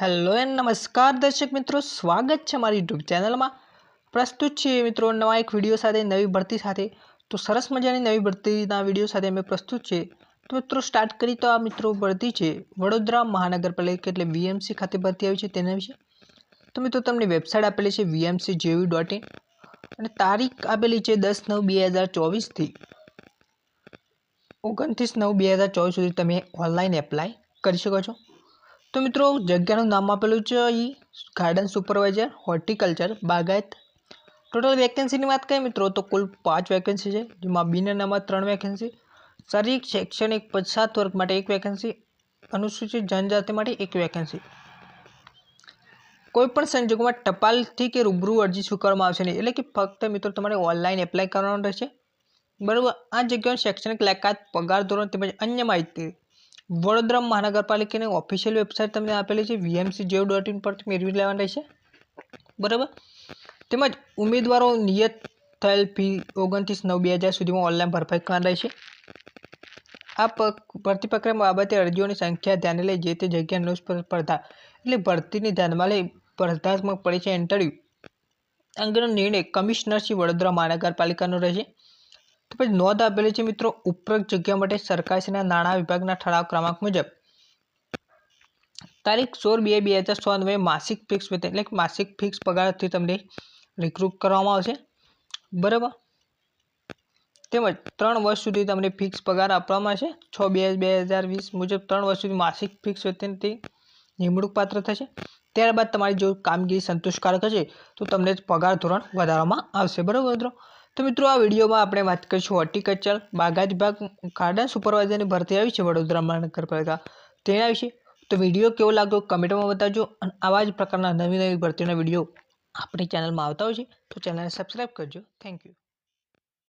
Hello and નમસ્કાર દર્શક મિત્રો, સ્વાગત છે મારી યુટ્યુબ ચેનલમાં. પ્રસ્તુત છે મિત્રો નવા એક વીડિયો સાથે નવી ભરતી સાથે. તો સરસ મજાની નવી ભરતીના વીડિયો સાથે અમે પ્રસ્તુત છે તો મિત્રો સ્ટાર્ટ કરી તો આ મિત્રો ભરતી છે વડોદરા મહાનગરપાલિકા એટલે વીએમસી ખાતે ભરતી આવી છે તેના વિશે. તો મિત્રો તમને વેબસાઇટ આપેલી છે વીએમસી જેવી ડોટ ઇન અને તારીખ આપેલી છે દસ નવ બે હજાર ચોવીસથી. ઓગણત્રીસ નવ બે હજાર ચોવીસ સુધી તમે ઓનલાઈન એપ્લાય કરી શકો છો. તો મિત્રો, જગ્યાનું નામ આપેલું છે અહીં ગાર્ડન સુપરવાઇઝર હોર્ટિકલ્ચર બાગાયત. ટોટલ વેકેન્સીની વાત કરીએ મિત્રો, તો કુલ પાંચ વેકેન્સી છે, જેમાં બિનનામાં ત્રણ વેકેન્સી શારીરિક, શૈક્ષણિક પછાત વર્ગ માટે એક વેકેન્સી અનુસૂચિત જનજાતિ માટે એક વેકેન્સી કોઈપણ સંજોગોમાં ટપાલથી કે રૂબરૂ અરજી સ્વીકારવામાં આવશે નહીં, એટલે કે ફક્ત મિત્રો તમારે ઓનલાઈન એપ્લાય કરવાનું રહેશે. બરાબર? આ જગ્યાનું શૈક્ષણિક લાયકાત, પગાર ધોરણ તેમજ અન્ય માહિતી વડોદરા મહાનગરપાલિકાની ઓફિશિયલ વેબસાઇટ તમને આપેલી છે વીએમસી જીઓ ડોટ ઇન પરથી મેળવી લેવાની રહેશે. બરાબર? તેમજ ઉમેદવારો નિયત થયેલ ફી ઓગણત્રીસ નવ બે હજાર સુધીમાં ઓનલાઈન ભરપાઈ કરવાની રહેશે. આ ભરતી પ્રક્રિયા બાબતે અરજીઓની સંખ્યા ધ્યાને લઈ જે તે જગ્યાનો સ્પર્ધા એટલે ભરતીની ધ્યાનમાં લઈ સ્પર્ધાત્મક પરીક્ષા ઇન્ટરવ્યૂ અંગેનો નિર્ણય કમિશનર શ્રી વડોદરા મહાનગરપાલિકાનો રહેશે. તો નોંધ આપેલી છે મિત્રો, ઉપરોક્ત જગ્યા માટે સરકારશ્રીના નાણાં વિભાગના ઠરાવ ક્રમાંક મુજબ. તારીખ સોળ બે બે હજાર સોળને માસિક ફિક્સ વેતન એટલે માસિક ફિક્સ પગારથી તમને રિક્રુટ કરવામાં આવશે. બરાબર? તેમજ ત્રણ વર્ષ સુધી તમને ફિક્સ પગાર આપવામાં આવશે. છ બે બે હજાર વીસ મુજબ ત્રણ વર્ષ સુધી માસિક ફિક્સ વેતનથી નિમણૂક પાત્ર થશે. ત્યારબાદ તમારી જો કામગીરી સંતોષકારક હશે, તો તમને પગાર ધોરણ વધારવામાં આવશે. બરાબર મિત્રો? તો મિત્રો, આ વિડીયોમાં આપણે વાત કરીશું હોર્ટિકલ્ચર બાગાયત વિભાગ ગાર્ડન સુપરવાઇઝરની ભરતી આવી છે વડોદરા મહાનગરપાલિકા તેના વિશે. તો વીડિયો કેવો લાગ્યો કમેન્ટમાં બતાવજો અને આવા જ પ્રકારના નવી નવી ભરતીના વીડિયો આપણી ચેનલમાં આવતા હોય છે, તો ચેનલને સબસ્ક્રાઈબ કરજો. Thank you